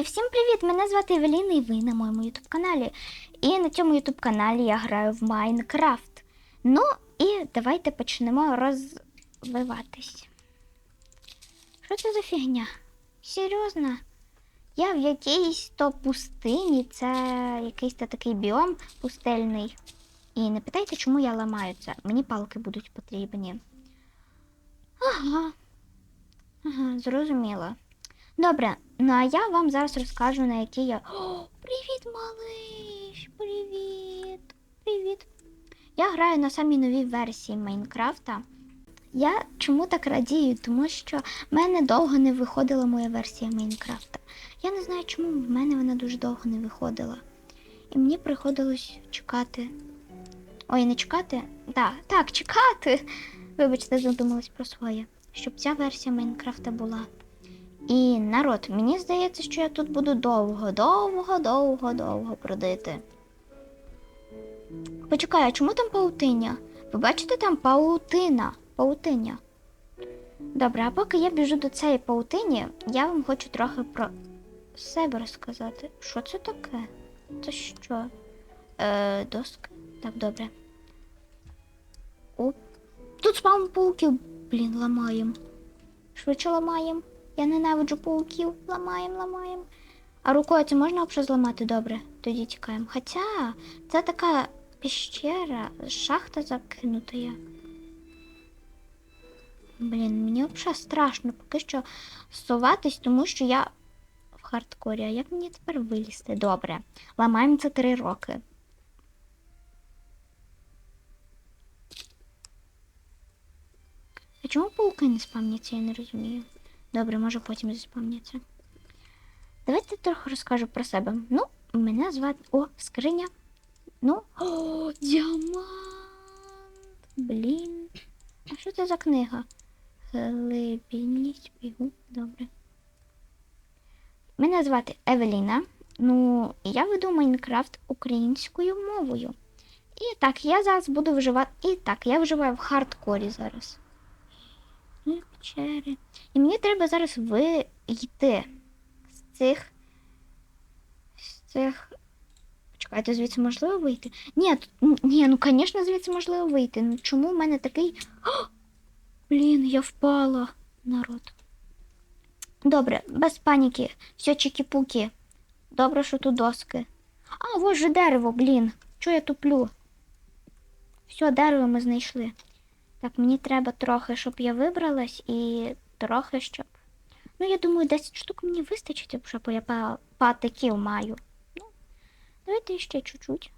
Всім привіт! Мене звати Евеліна і ви на моєму ютуб каналі. І на цьому ютуб каналі я граю в Майнкрафт. Ну і давайте почнемо розвиватись. Що це за фігня? Серйозно? Я в якійсь то пустині, це якийсь то такий біом пустельний. І не питайте, чому я ламаю це. Мені палки будуть потрібні. Ага. Ага, зрозуміло. Добре, ну а я вам зараз розкажу, на які я. О, привіт, малиш! Привіт! Привіт! Я граю на самій новій версії Майнкрафта. Я чому так радію? Тому що в мене довго не виходила моя версія Майнкрафта. Я не знаю, чому в мене вона дуже довго не виходила. І мені приходилось чекати. Ой, не чекати? Так, так, чекати. Вибачте, задумалась про своє. Щоб ця версія Майнкрафта була. І народ, мені здається, що я тут буду довго, довго, довго, довго продити. Почекай, а чому там паутиня? Ви бачите там паутина? Паутиня. Добре, а поки я біжу до цієї паутині, я вам хочу трохи про себе розказати. Що це таке? Це що? Е, доски? Так, добре. О, тут спам пауків. Блін, ламаємо. Швидше ламаємо. Я ненавиджу пауків. Ламаємо, ламаємо. А рукою це можна взагалі зламати добре? Тоді тікаємо. Хоча це така піщера, шахта закинута. Блін, мені взагалі страшно поки що соватись, тому що я в хардкорі. А як мені тепер вилізти? Добре. Ламаємо це три роки. А чому пауки не спамняться, я не розумію. Добре, може потім заспамняться. Давайте трохи розкажу про себе. Ну, мене звати. О, скриня. Ну. О, діамант! Блін. А що це за книга? Глибінність бігу. Добре. Мене звати Евеліна. Ну, я веду Майнкрафт українською мовою. І так, я зараз буду вживати. І так, я вживаю в хардкорі зараз. Печери. І мені треба зараз вийти з цих. З цих. Почекайте, звідси можливо вийти? Ні, ні, ну звісно, звідси можливо вийти. Ну чому в мене такий. О! Блін, я впала, народ. Добре, без паніки. Все чики-пуки. Добре, що тут доски. А, ось же дерево, блін. Чого я туплю? Все, дерево ми знайшли. Так, мені треба трохи, щоб я вибралась, і трохи щоб. Ну, я думаю, 10 штук мені вистачить, щоб я па- патиків маю. Ну, давайте ще чуть-чуть.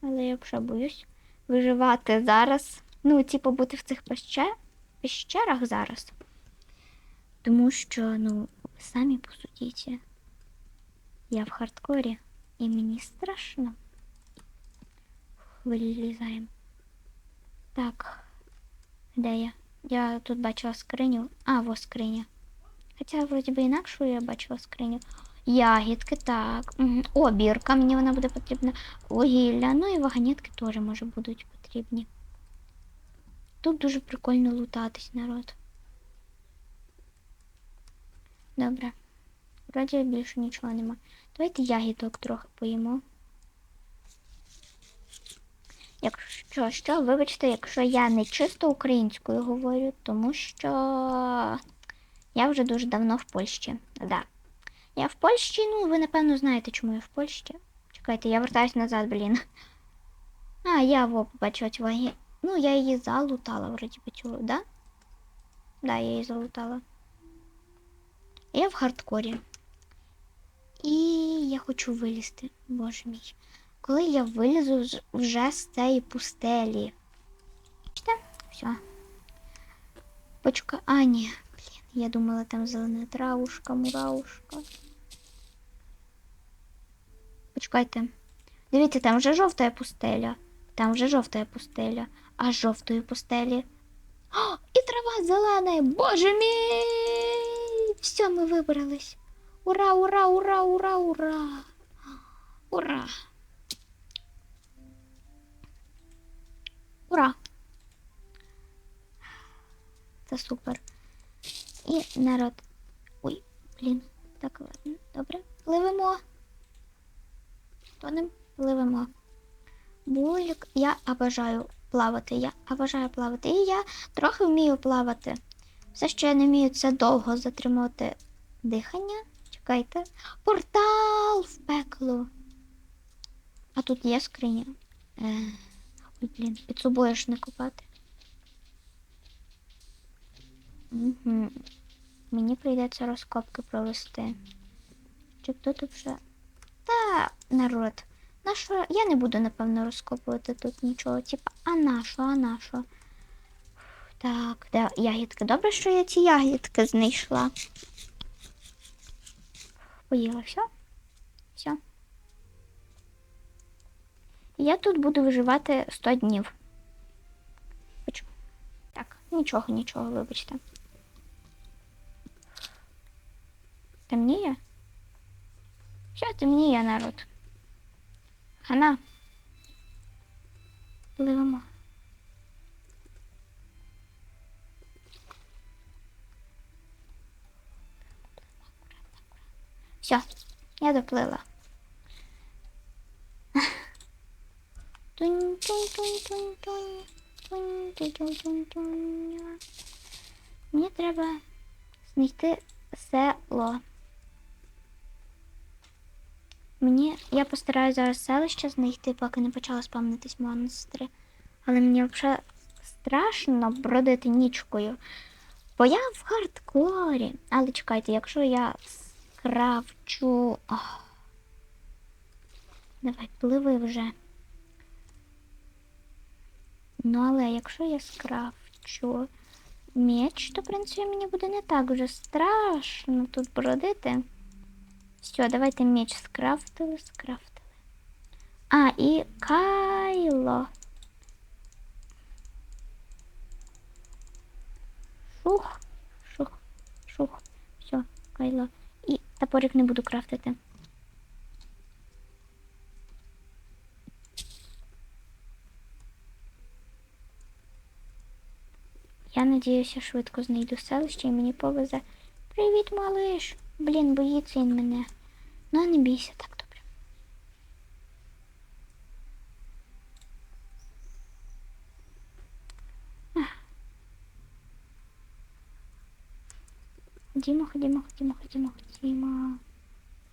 Але я вже боюсь виживати зараз. Ну, типу, бути в цих пещер... пещерах зараз. Тому що, ну, самі посудіть. Я в хардкорі, і мені страшно. Вилізаємо. Так. Де я? Я тут бачила скриню. А, во скриня. Хоча, вроді би, інакшу я бачила скриню. Ягідки, так. О, бірка, мені вона буде потрібна. Вугілля. Ну і вагонетки теж, може, будуть потрібні. Тут дуже прикольно лутатись, народ. Добре. Вроді більше нічого нема. Давайте ягідок трохи поїмо. Якщо що, вибачте, якщо я не чисто українською говорю, тому що я вже дуже давно в Польщі. Да. Я в Польщі, ну ви напевно знаєте, чому я в Польщі. Чекайте, я вертаюсь назад, блін. А, я во побачила цю вагі. Ну, я її залутала, вроді би цю, да? Да, я її залутала. Я в хардкорі. І я хочу вилізти, боже мій коли я вилізу вже з цієї пустелі. Бачите? Все. Почекай. А, ні. Блін, я думала, там зелена травушка, муравушка. Почекайте. Дивіться, там вже жовта пустеля. Там вже жовта пустеля. А жовтої пустелі. О, і трава зелена! Боже мій! Все, ми вибрались. Ура, ура, ура, ура, ура! Ура! Ура! Це супер. І народ. Ой, блін. Так, ладно, добре. Пливемо. Тонем, пливемо. Булік, я обожаю плавати. Я обожаю плавати. І я трохи вмію плавати. Все, що я не вмію, це довго затримувати дихання. Чекайте. Портал в пекло. А тут є скриня. Блін, під собою ж не копати. Угу. Мені прийдеться розкопки провести. Чи хто тут вже. Та, народ. На? Я не буду, напевно, розкопувати тут нічого. Типа, а на що, а на що? Так, де ягідки. Добре, що я ці ягідки знайшла. Поїла, все? Все. Я тут буду виживати 100 днів. Так, нічого, нічого, вибачте. Темніє? Що темніє, народ? Хана. Пливемо. Все, я доплила. Мені треба знайти село. Мені я постараюся зараз селище знайти, поки не почала спавнитись монстри. Але мені взагалі страшно бродити нічкою. Бо я в хардкорі. Але чекайте, якщо я скрафчу. Ох. Давай, пливи вже. Ну, але якщо я скрафчу меч, то, в принципі, мені буде не так вже страшно тут бродити. Все, давайте меч скрафтили, скрафтили. А, і кайло. Шух, шух, шух. Все, кайло. І топорик не буду крафтити. Надіюся, швидко знайду селище і мені повезе. Привіт, малиш. Блін, боїться він мене. Ну, не бійся так добре. Ах. Ходімо, ходімо, ходімо, ходімо, ходімо.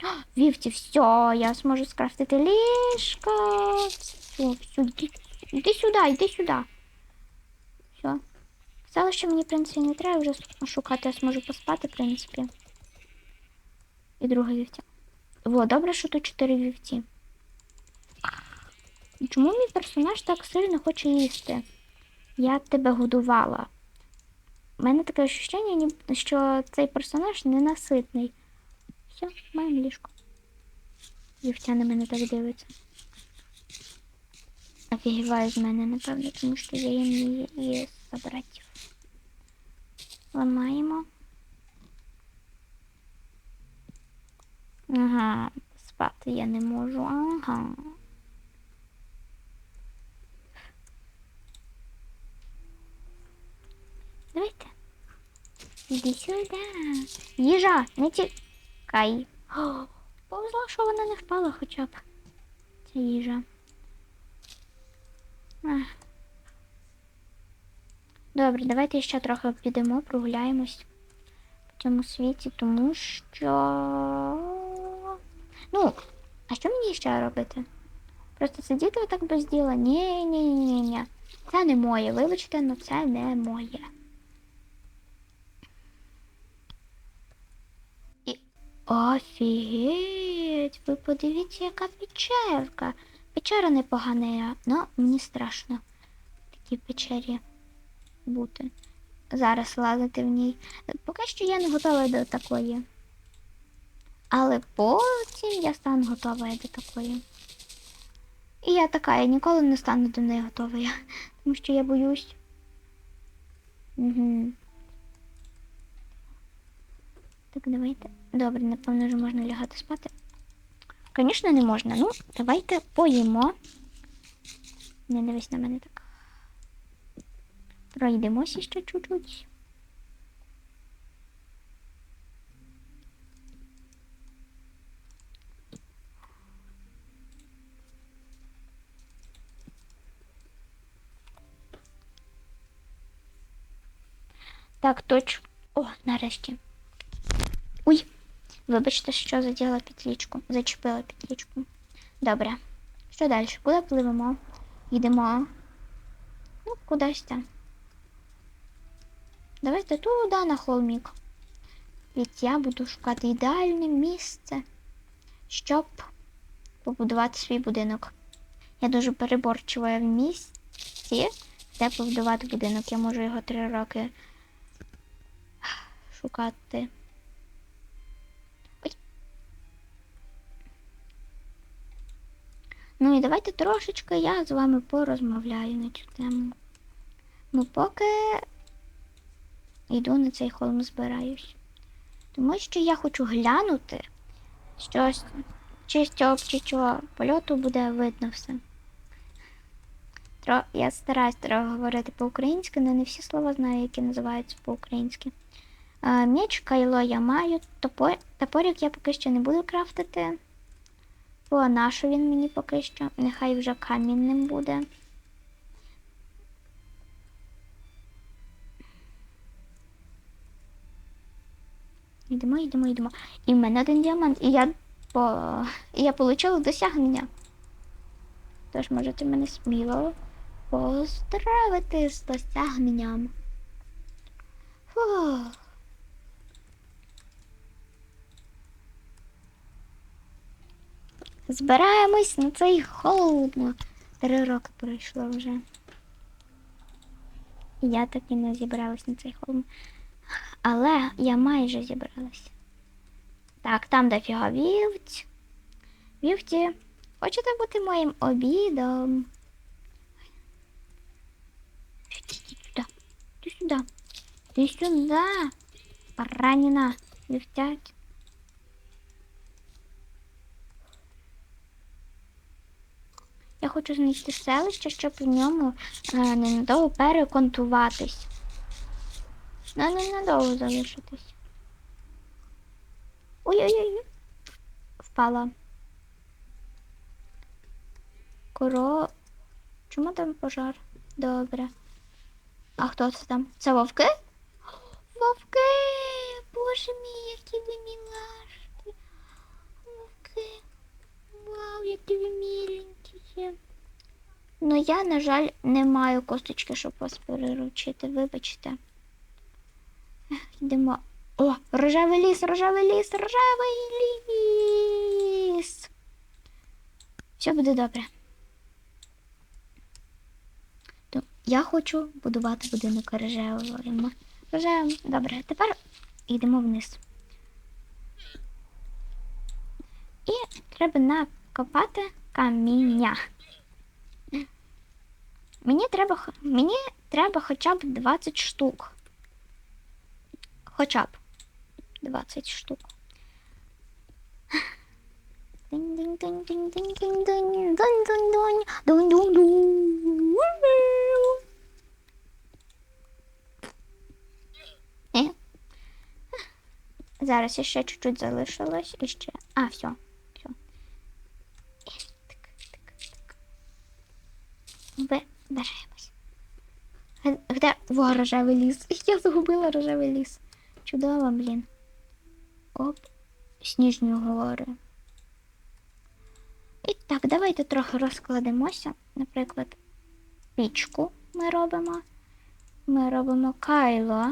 О, Вівці, все, я зможу скрафтити ліжко. Все, все, йди, йди сюди, йди сюди. Все. Сказала, що мені, в принципі, не треба вже шукати, я зможу поспати, в принципі. І друга вівця. Во, добре, що тут чотири вівці. Чому мій персонаж так сильно хоче їсти? Я тебе годувала. У мене таке ощущення, що цей персонаж ненаситний. Все, маємо ліжко. Вівця на мене так дивиться. Офігіває з мене, напевно, тому що я їм її забратів. Ламаємо. Ага, спати я не можу. Ага. Давайте. Іди сюди. Їжа, не тікай. Повезло, що вона не впала хоча б. Ця їжа. Ах. Добре, давайте ще трохи підемо, прогуляємось в цьому світі, тому що. Ну, а що мені ще робити? Просто сидіти отак без діла? Ні, ні, ні, ні. Це не моє. Вибачте, але це не моє. І офігеть! Ви подивіться, яка печерка. Печера непогана, але мені страшно в такій печері бути. Зараз лазити в ній. Поки що я не готова до такої. Але потім я стану готова до такої. І я така, я ніколи не стану до неї готовою, тому що я боюсь. Угу. Так, давайте. Добре, напевно, вже можна лягати спати. Звісно, не можна. Ну, давайте поїмо. Не дивись на мене так. Пройдемося ще чуть-чуть. Так, точно. О, нарешті. Уй! Вибачте, що заділа петлічку. Зачепила петлічку. Добре. Що далі? Куди пливемо? Йдемо? Ну, кудись там. Давайте туди на холмік. Ведь я буду шукати ідеальне місце, щоб побудувати свій будинок. Я дуже переборчива в місці, де побудувати будинок. Я можу його три роки шукати. Ой. Ну і давайте трошечки я з вами порозмовляю на цю тему. Ну, поки йду на цей холм збираюсь. Тому що я хочу глянути щось, чи з польоту буде видно все. Я стараюсь говорити по-українськи, але не всі слова знаю, які називаються по-українськи. Е, Меч, кайло я маю, топор... топорик я поки що не буду крафтити. Бо нащо він мені поки що? Нехай вже камінним буде. Йдемо, йдемо, йдемо. І в мене один діамант. І я по... і я отримала досягнення. Тож можете мене сміло поздравити з досягненням. Фух. Збираємось на цей холм. Три роки пройшло вже. Я так і не зібралась на цей холм. Але я майже зібралась. Так, там дофіга вівць. Вівці, хочете бути моїм обідом? Іди сюди. Іди сюди. Іди сюди. Поранена. Вівтять. Я хочу знайти селище, щоб в ньому е, ненадовго переконтуватись. Ну, ненадовго залишитись. Ой-ой-ой. Впала. Коро. Чому там пожар? Добре. А хто це там? Це вовки? Вовки! Боже мій, які ви мілашки. Вовки. Вау, які ви міленькі. Ну я, на жаль, не маю косточки, щоб вас переручити, вибачте. Йдемо. О, рожевий ліс, рожевий ліс, рожевий ліс. Все буде добре. Я хочу будувати будинок рожевим. Рожевим. Добре, тепер йдемо вниз. І треба накопати каміння. Мені треба, мені треба хоча б 20 штук. Хоча б 20 штук. Е? Зараз ще чуть-чуть залишилось і ще. А, все. все. так, беремось. Де Во, рожевий ліс? Я загубила рожевий ліс. Чудово, блін. Оп. Сніжні гори. І так, давайте трохи розкладемося. Наприклад, пічку ми робимо. Ми робимо кайло.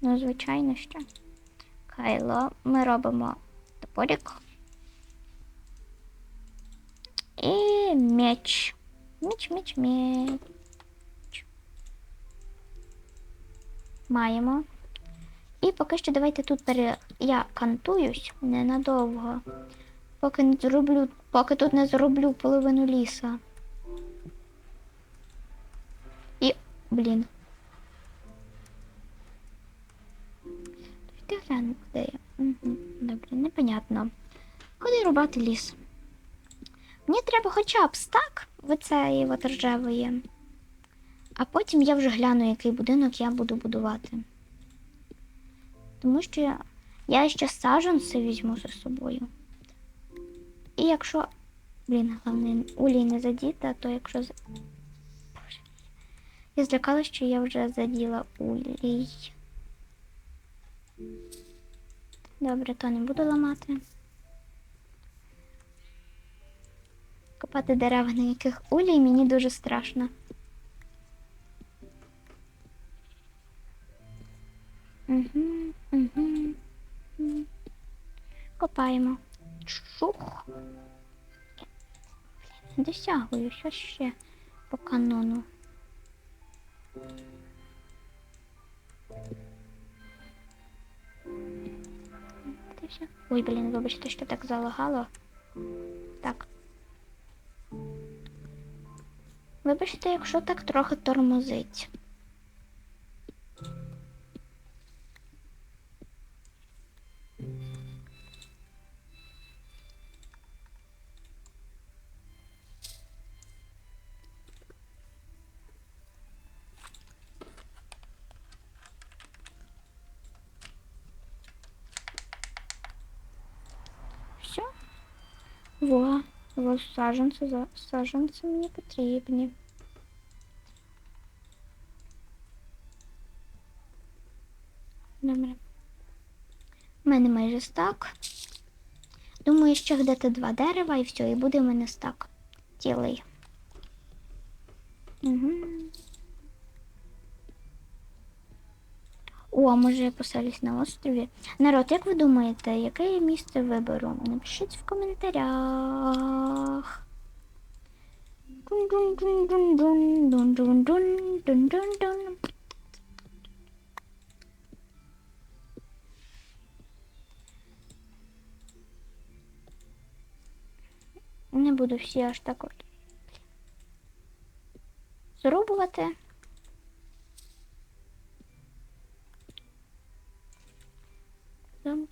Ну, звичайно, що. Кайло. Ми робимо топорик. І меч. Меч, меч, меч. Маємо. І поки що давайте тут пере... я кантуюсь ненадовго. Поки не зроблю, поки тут не зроблю половину ліса. І. Блін. Ти гляну, де я. Угу. Добре, непонятно. Куди рубати ліс? Мені треба хоча б стак цієї от ржавої. А потім я вже гляну, який будинок я буду будувати. Тому що я, ще саджанці візьму за собою. І якщо. Блін, головне, улій не задіта, то якщо. Я злякалася, що я вже заділа улій. Добре, то не буду ламати. Копати дерева, на яких улій, мені дуже страшно. Угу, угу. Копаємо. Чух. Досягую, що ще по канону. Ой, блін, вибачте, що так залагало. Так. Вибачте, якщо так трохи тормозить. Во, во саженці, саженці мені потрібні. Добре. У мене майже стак. Думаю, ще где-то два дерева і все, і буде в мене стак. Цілий. Угу. О, може я поселюсь на острові? Народ, як ви думаєте, яке я місце виберу? Напишіть в коментарях. Не буду всі аж так от зрубувати. Там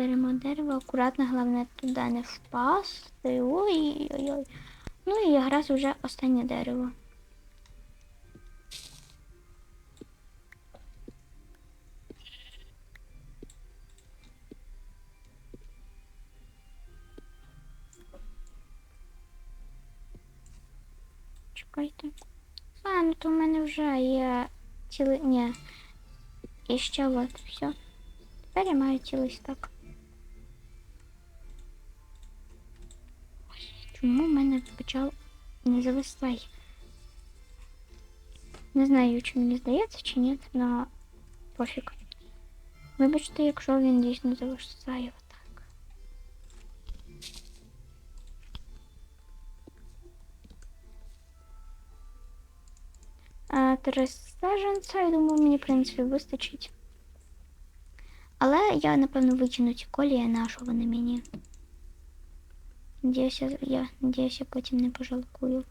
Беремо дерево, акуратно, головне туди не впасти. Ой-ой-ой. Ну і якраз вже останнє дерево. Чекайте. А, ну то в мене вже є цілий. Ні. І ще от все. Тепер я маю цілий стак. Чому в мене почав не зависай? Не знаю, чи мені здається, чи ні, але пофіг. Вибачте, якщо він дійсно зависає отак. А, три саженця, я думаю, мені, в принципі, вистачить. Але я, напевно, викину ці колії, на що мені. Надіюся, я надіюся, потім не пожалкую.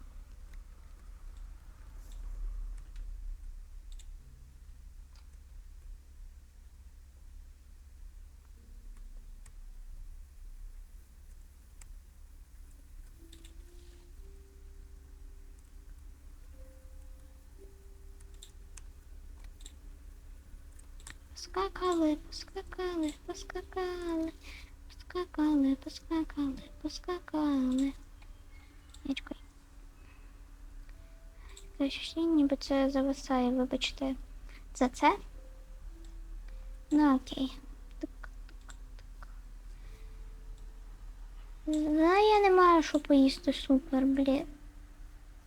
Поскакали, поскакали, поскакали, Поскакали, поскакали, поскакали. Чекаю. Ощущення, ніби це зависає, вибачте. За це? Ну окей. Так, так, так. Я не маю що поїсти, супер, блін.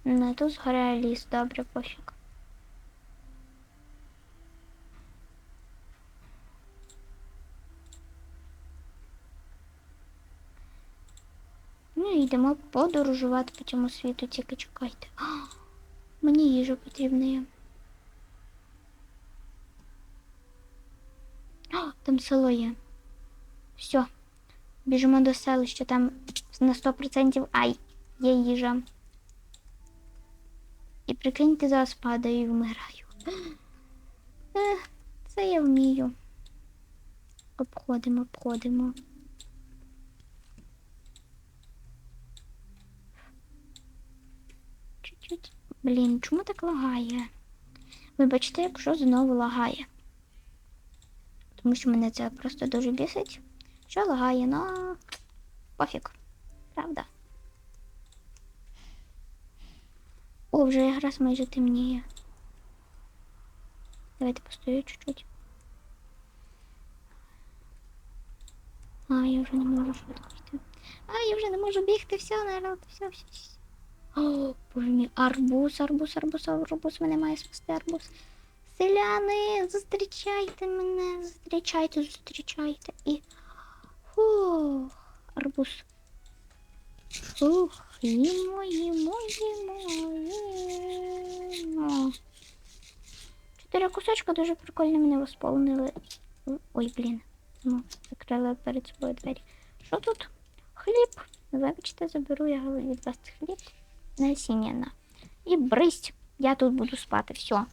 Ну, тут згоряє ліс, добре, пофіг. І йдемо подорожувати по цьому світу, тільки чекайте. А, мені їжа потрібна є. Там село є. Все. Біжимо до селища, там на 100% ай, є їжа. І прикиньте, зараз падаю і вмираю. Це я вмію. Обходимо, обходимо. Чуть-чуть. Блін, чому так лагає? Вибачте, якщо знову лагає. Тому що мене це просто дуже бісить. Що лагає, ну пофіг. Правда? О, вже якраз майже темніє. Давайте постою чуть-чуть. А, я вже не можу швидко йти. А, я вже не можу бігти, все, народ, все, все. все. О, боже мій, арбуз, арбуз, арбуз, арбуз, мене має спасти арбуз. Селяни, зустрічайте мене, зустрічайте, зустрічайте. І. Фух, арбуз. Ух, їмо, їмо, їмо, їмо. Чотири кусочка дуже прикольно мене восполнили. Ой, блін. Ну, закрила перед собою двері. Що тут? Хліб. Вибачте, заберу я від вас хліб. Насіння на. І бризь. Я тут буду спати. Все.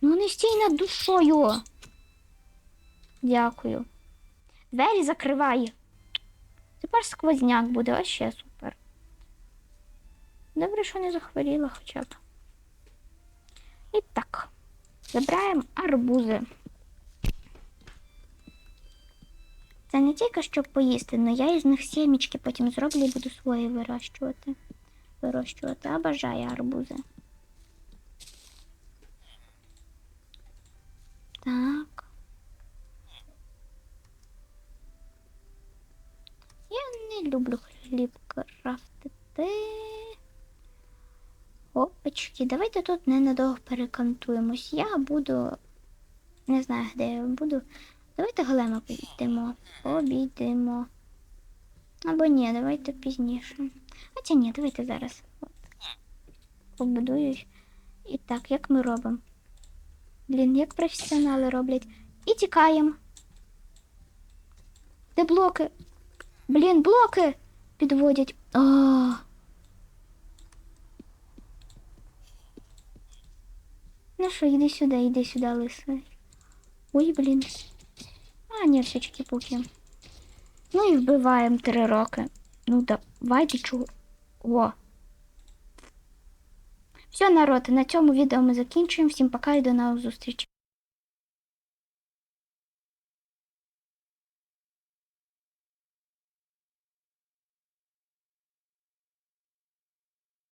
Ну не стій над душою. Дякую. Двері закривай. Тепер сквозняк буде, а ще супер. Добре, що не захворіла хоча б. І так. Забираємо арбузи. Це не тільки щоб поїсти, але я із них сімічки потім зроблю і буду свої вирощувати. Вирощувати. Обожаю арбузи. Так. Я не люблю хліб крафтити. Опачки, давайте тут ненадовго перекантуємось. Я буду. Не знаю, де я буду. Давайте голема підійдемо. Обійдемо. Або ні, давайте пізніше. Хоча ні, давайте зараз. От. Побудуюсь. І так, як ми робимо? Блін, як професіонали роблять. І тікаємо. Де блоки? Блін, блоки підводять. А. Ну що, йди сюди, йди сюди, лисий. Ой, блін. А, ні, все чики-пуки. Ну і вбиваємо три роки. Ну давайте чого. О. Все, народ, на цьому відео ми закінчуємо. Всім пока і до нових зустрічей.